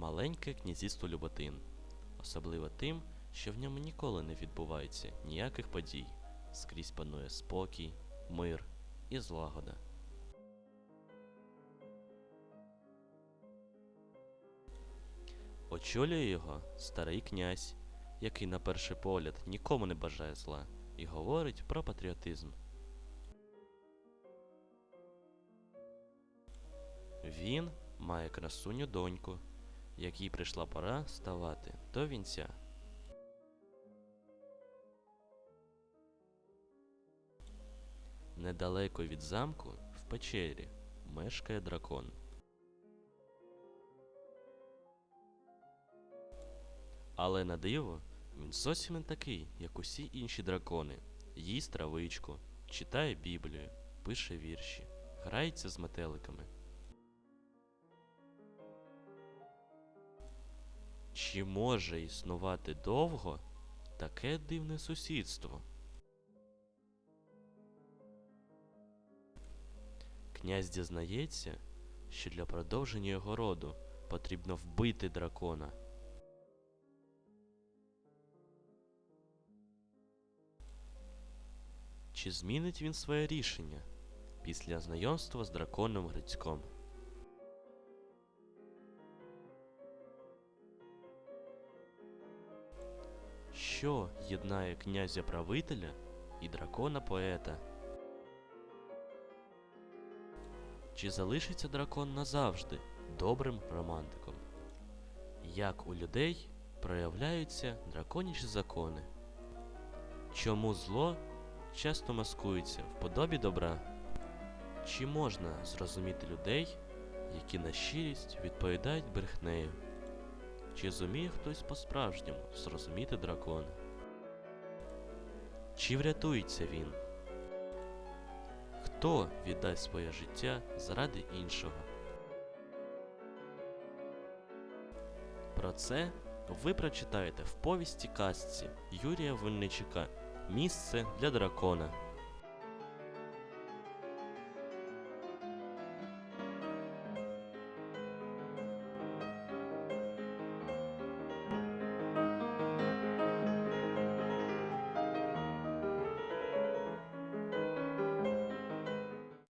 маленьке князівство Люботин, особливо тим, що в ньому ніколи не відбувається ніяких подій, скрізь панує спокій, мир і злагода. Очолює його старий князь, який на перший погляд нікому не бажає зла і говорить про патріотизм. Він має красуню доньку, якій прийшла пора ставати до вінця. Недалеко від замку, в печері, мешкає дракон. Але на диво, він зовсім не такий, як усі інші дракони. Їсть травичку, читає Біблію, пише вірші, грається з метеликами. Чи може існувати довго таке дивне сусідство? Князь дізнається, що для продовження його роду потрібно вбити дракона. Чи змінить він своє рішення після знайомства з драконом Грицьком? Що єднає князя правителя і дракона поета? Чи залишиться дракон назавжди добрим романтиком? Як у людей проявляються драконячі закони? Чому зло часто маскується в подобі добра? Чи можна зрозуміти людей, які на щирість відповідають брехнею? Чи зуміє хтось по-справжньому зрозуміти дракона? Чи врятується він? Хто віддасть своє життя заради іншого? Про це ви прочитаєте в повісті казці Юрія Винничука Місце для дракона.